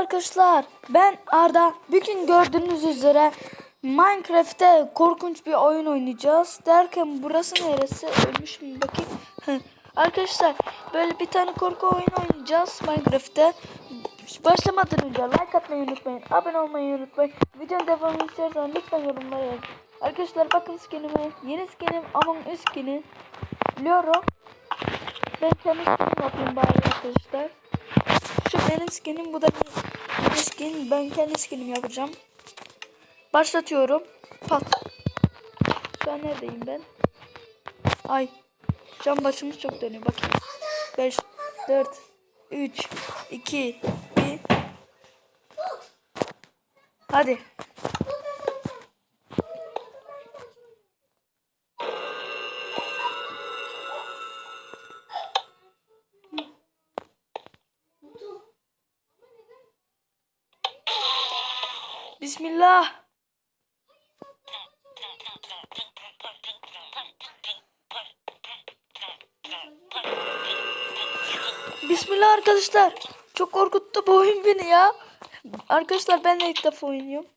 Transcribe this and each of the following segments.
arkadaşlar. Ben Arda. Bugün gördüğünüz üzere Minecraft'te korkunç bir oyun oynayacağız. Derken burası neresi? Ölmüş mü bakayım. Arkadaşlar böyle bir tane korku oyunu oynayacağız Minecraft'te. Başlamadan önce like atmayı unutmayın. Abone olmayı unutmayın. Videonun devamını istiyorsanız lütfen yorumlara yazın. Arkadaşlar bakın skinime. Yeni skinim Among Us skini. Biliyorum. Ben kendi yapayım bari arkadaşlar. Şu benim skinim bu da benim skin. Ben kendi skinimi yapacağım. Başlatıyorum. Pat. Şu an neredeyim ben? Ay. Cam başımız çok dönüyor. Bakayım. 5, 4, 3, 2, 1. Hadi. Bismillah. Bismillah arkadaşlar. Çok korkuttu bu oyun beni ya. Arkadaşlar ben de ilk defa oynuyorum.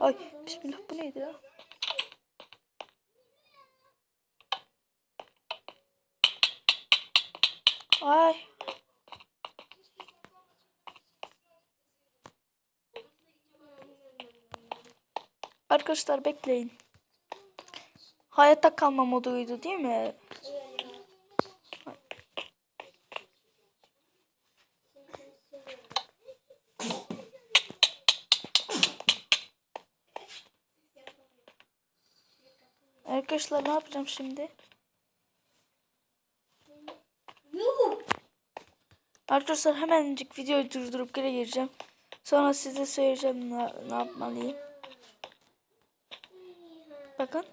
Ay bismillah bu neydi ya? Ay. Arkadaşlar bekleyin. Hayatta kalma moduydu değil mi? Arkadaşlar ne yapacağım şimdi? Arkadaşlar hemencik videoyu durdurup geri gireceğim. Sonra size söyleyeceğim ne, ne yapmalıyım. Bakın.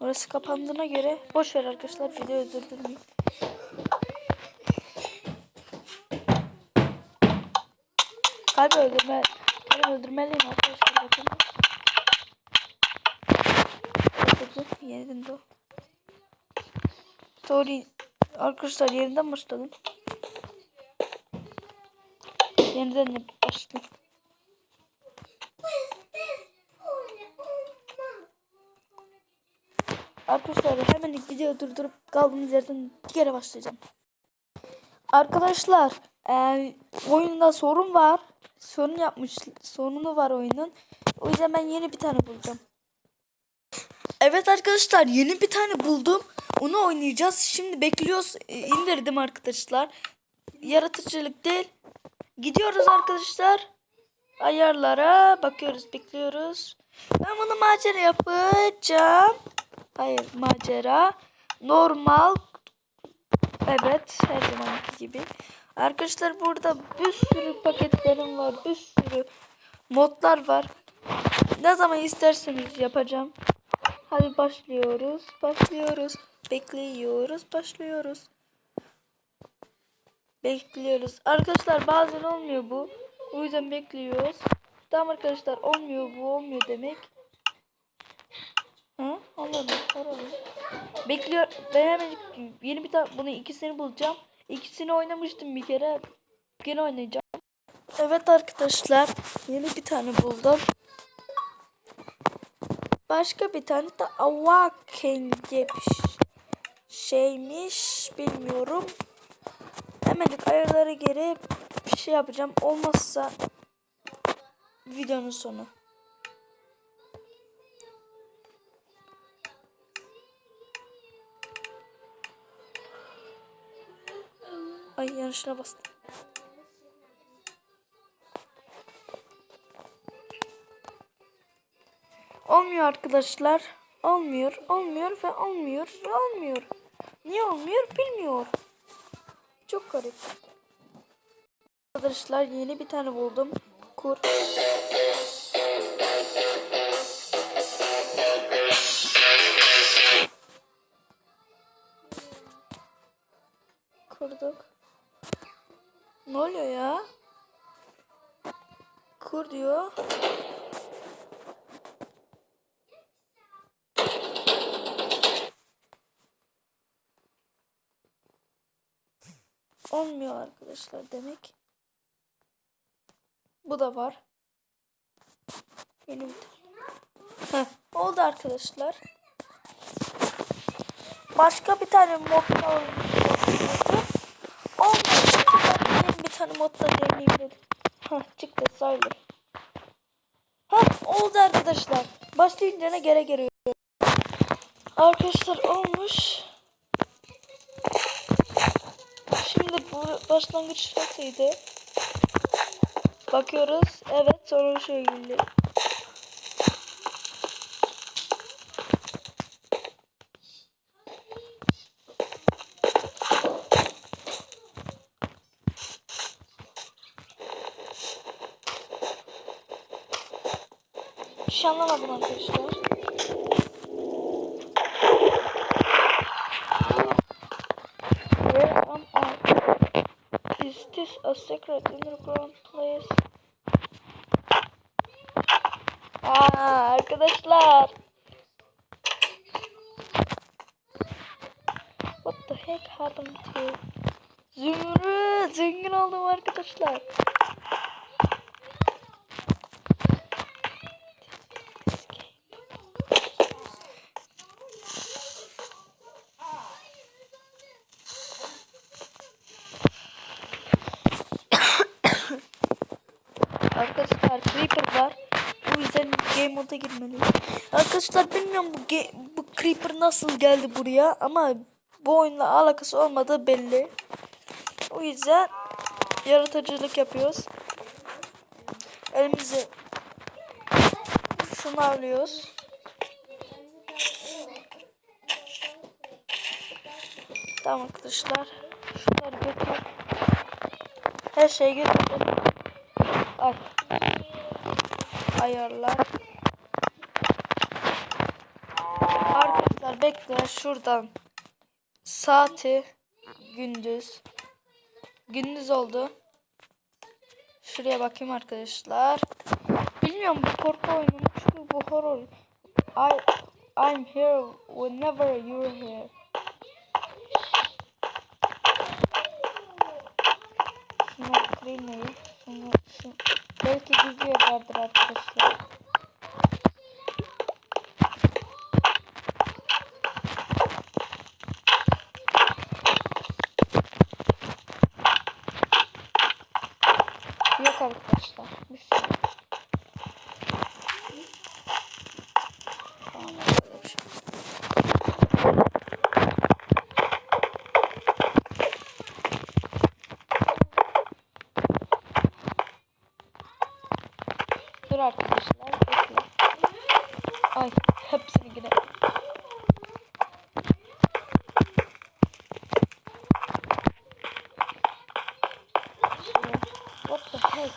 Orası kapandığına göre boş ver arkadaşlar videoyu durdurmayayım. Kalbi öldürme, kalbi öldürmeliyim arkadaşlar bakın. Yeniden de. Doğru arkadaşlar yeniden başladım. Yeniden başladım. Arkadaşlar hemen video durdurup kaldığımız yerden bir kere başlayacağım. Arkadaşlar e, oyunda sorun var. Sorun yapmış. Sorunu var oyunun. O yüzden ben yeni bir tane bulacağım. Evet arkadaşlar yeni bir tane buldum. Onu oynayacağız. Şimdi bekliyoruz. E, indirdim arkadaşlar. Yaratıcılık değil. Gidiyoruz arkadaşlar. Ayarlara bakıyoruz, bekliyoruz. Ben bunu macera yapacağım. Hayır macera. Normal. Evet her zamanki gibi. Arkadaşlar burada bir sürü paketlerim var. Bir sürü modlar var. Ne zaman isterseniz yapacağım. Hadi başlıyoruz. Başlıyoruz. Bekliyoruz. Başlıyoruz. Bekliyoruz. Arkadaşlar bazen olmuyor bu. O yüzden bekliyoruz. Tamam arkadaşlar olmuyor bu olmuyor demek. Hı? Anladım. Anladım. Bekliyor. Ben hemen yeni bir tane bunu ikisini bulacağım. İkisini oynamıştım bir kere. Gene oynayacağım. Evet arkadaşlar. Yeni bir tane buldum. Başka bir tane de Awaken gibi şeymiş. Bilmiyorum. Hemencik ayarları geri bir şey yapacağım. Olmazsa videonun sonu. Ay yanlışına bastım. Olmuyor arkadaşlar. Olmuyor, olmuyor ve olmuyor olmuyor. Niye olmuyor bilmiyor. Çok garip. Arkadaşlar yeni bir tane buldum. Kur. Ne oluyor ya? Kur diyor. olmuyor arkadaşlar demek. Bu da var. Benim Heh, oldu arkadaşlar. Başka bir tane modda oynayacaktım. Tane modda deneyeyim dedim. Heh, çıktı sayılır. Heh, oldu arkadaşlar. Başlayınca ne gere geliyor. Arkadaşlar olmuş. Şimdi bu başlangıç nasıldı? Bakıyoruz. Evet sonra şöyle. Anlamadım arkadaşlar. Where am I? Is this a secret underground place? Aa, arkadaşlar. What the heck happened to Zümrüt, zengin oldum arkadaşlar. Arkadaşlar Creeper var. O yüzden game moda girmeliyiz. Arkadaşlar bilmiyorum bu, bu Creeper nasıl geldi buraya ama bu oyunla alakası olmadığı belli. O yüzden yaratıcılık yapıyoruz. Elimize şunu alıyoruz. Tamam arkadaşlar. Şunları götür. Her şeyi götürdüm. Ay. Ayarlar. Arkadaşlar bekle şuradan. Saati gündüz. Gündüz oldu. Şuraya bakayım arkadaşlar. Bilmiyorum bu korku oyunu çünkü bu horror. I I'm here whenever you're here. Şunları kırayım neyi? Şunu, şu, belki gizli yer vardır arkadaşlar. Yok arkadaşlar. Bir şey. yok. Tamam, böyle bir şey. Dur arkadaşlar. Ay hepsini. Şöyle. What the heck?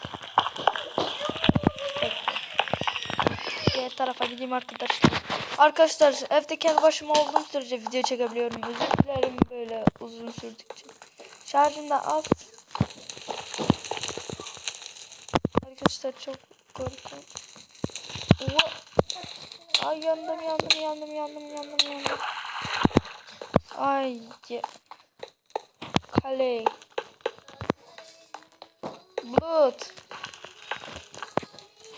Diğer tarafa gideyim arkadaşlar. Arkadaşlar evde kendi başıma olduğum sürece video çekebiliyorum. Özür dilerim böyle uzun sürdükçe. Şarjım da az. Arkadaşlar korkunç. Oha. Ay yandım yandım yandım yandım yandım yandım. Ay. Kale. Bulut.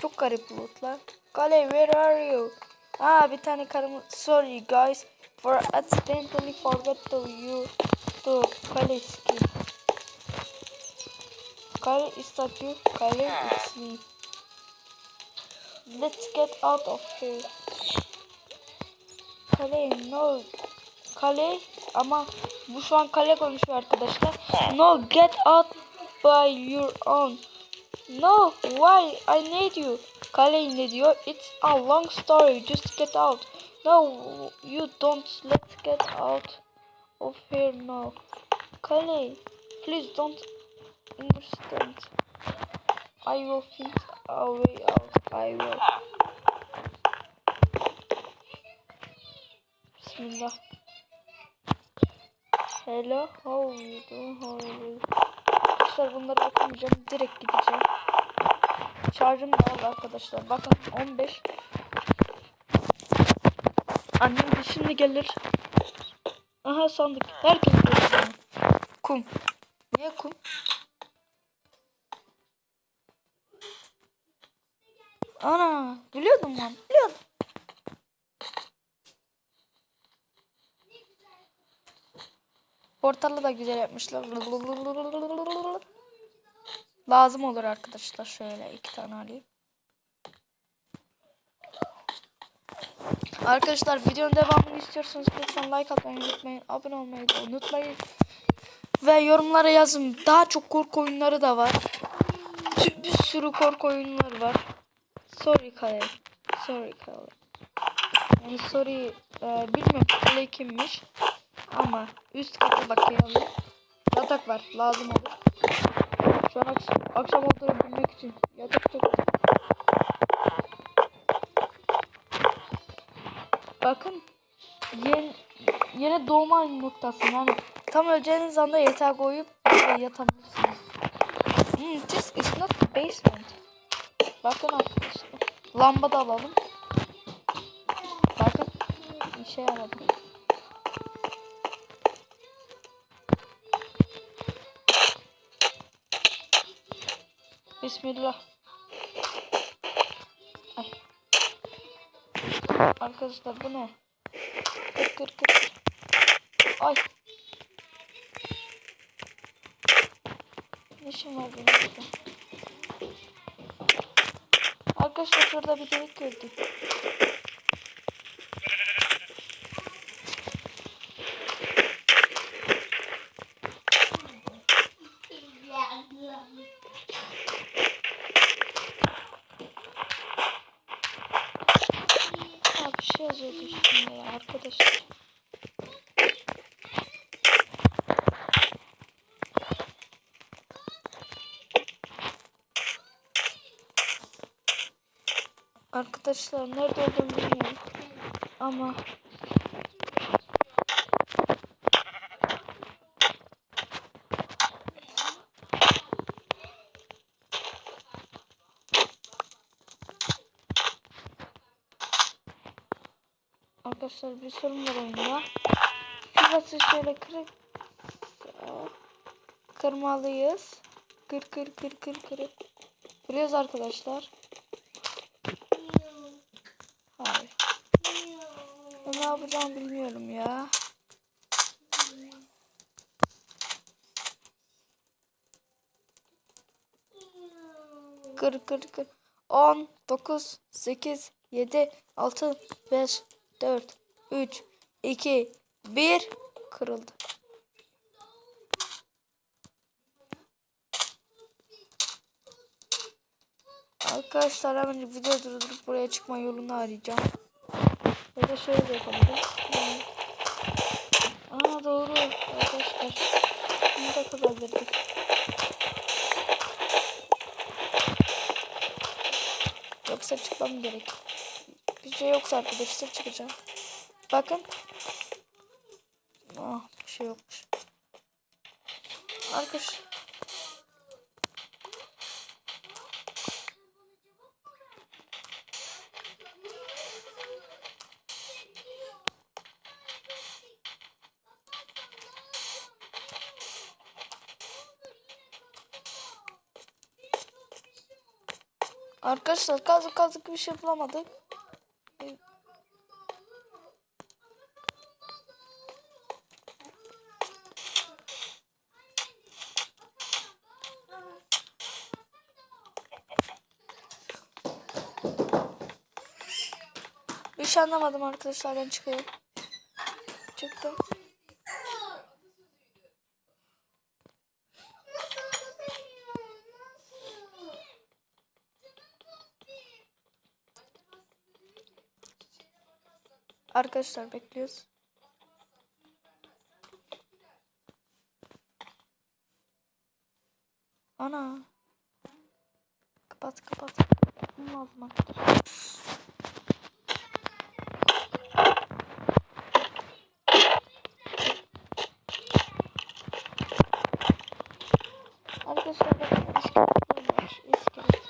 Çok garip bulutlar. Kale where are you? Aa bir tane karım. Sorry guys for accidentally forget to you to Kale skin. Kale you? Kale it's me. Let's get out of here. Kale no. Kale ama bu şu an kale konuşuyor arkadaşlar. No get out by your own. No why I need you. Kale ne diyor? It's a long story. Just get out. No you don't. Let's get out of here now. Kale please don't understand. I will find a way out. I will. Bismillah. Hello, how are you doing? How are you? Arkadaşlar bunları okumayacağım. Direkt gideceğim. Şarjım da az arkadaşlar. Bakın 15. Annem de şimdi gelir. Aha sandık. Herkes görüyor. Kum. Niye kum? Biliyordum lan biliyordum. Portalı da güzel yapmışlar. Lazım olur arkadaşlar. Şöyle iki tane alayım. Arkadaşlar videonun devamını istiyorsanız lütfen like atmayı unutmayın. Abone olmayı da unutmayın. Ve yorumlara yazın. Daha çok korku oyunları da var. Bir- sürü korku oyunları var. Sorry Kale. Sorry Kale. Yani sorry e, bilmiyorum Kale kimmiş. Ama üst kata bakayım. Yatak var. Lazım olur. Şu an akşam, akşam olduğunu bilmek için yatak çok Bakın yeni, yeni doğma noktası yani tam öleceğiniz anda yatağa koyup yatabilirsiniz. Hmm, this is not basement. Bakın arkadaşlar. Lamba da alalım. Bakın işe yaradı. Bismillah. Ay. Arkadaşlar bu ne? Kır kır kır. Ay. Ne işim var benim burada? Arkadaşlar şurada bir delik gördük. Aa, bir şey yazıyordu üstünde ya arkadaşlar. Arkadaşlar nerede olduğunu bilmiyorum. Ama Arkadaşlar bir sorun var oyunda. Şurası şöyle kırık. Kırmalıyız. Kır kır kır kır kır. Kırıyoruz arkadaşlar. Ben ne yapacağımı bilmiyorum ya. Kır kır kır. 10, 9, 8, 7, 6, 5, 4, 3, 2, 1. Kırıldı. Arkadaşlar hemen video durdurup buraya çıkma yolunu arayacağım. Ya da şöyle de yapabiliriz. Yani. Aa doğru arkadaşlar. Bunu da kırabilirdik. Yoksa çıkmam gerek. Bir şey yoksa arkadaşlar çıkacağım. Bakın. Ah bir şey yokmuş. Arkadaş. Arkadaşlar kazık kazık bir şey bulamadık. Bir şey anlamadım arkadaşlar ben çıkıyorum. Çıktım. Arkadaşlar bekliyoruz. Ana. Kapat kapat. Ne lazım arkadaşlar? Arkadaşlar bakın iskelet var. İskelet.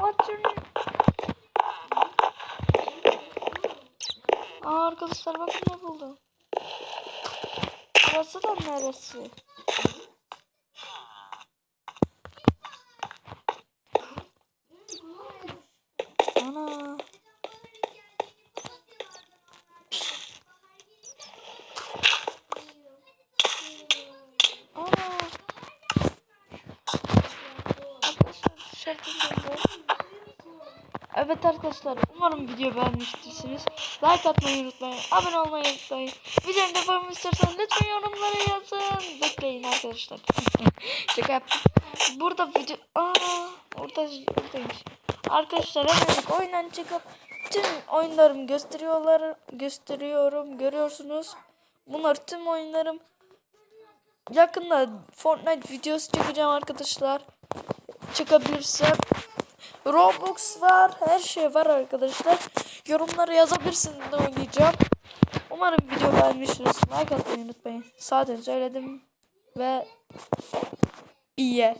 What's your name? Aa arkadaşlar bakın ne buldum. Neresi? Ana. Ana. Evet arkadaşlar umarım video beğenmiştirsiniz. Like atmayı unutmayın. Abone olmayı unutmayın. Videonun devamını istiyorsanız lütfen yorumlara yazın. Bekleyin arkadaşlar. Şaka yaptım. Burada video... Aa, orada buradaymış. Arkadaşlar hemen oyundan çıkıp tüm oyunlarımı gösteriyorlar, gösteriyorum. Görüyorsunuz. Bunlar tüm oyunlarım. Yakında Fortnite videosu çekeceğim arkadaşlar. Çıkabilirsem. Roblox var. Her şey var arkadaşlar. Yorumlara yazabilirsiniz ne oynayacağım. Umarım video beğenmişsiniz. Like atmayı unutmayın. Zaten söyledim. Ve iyi.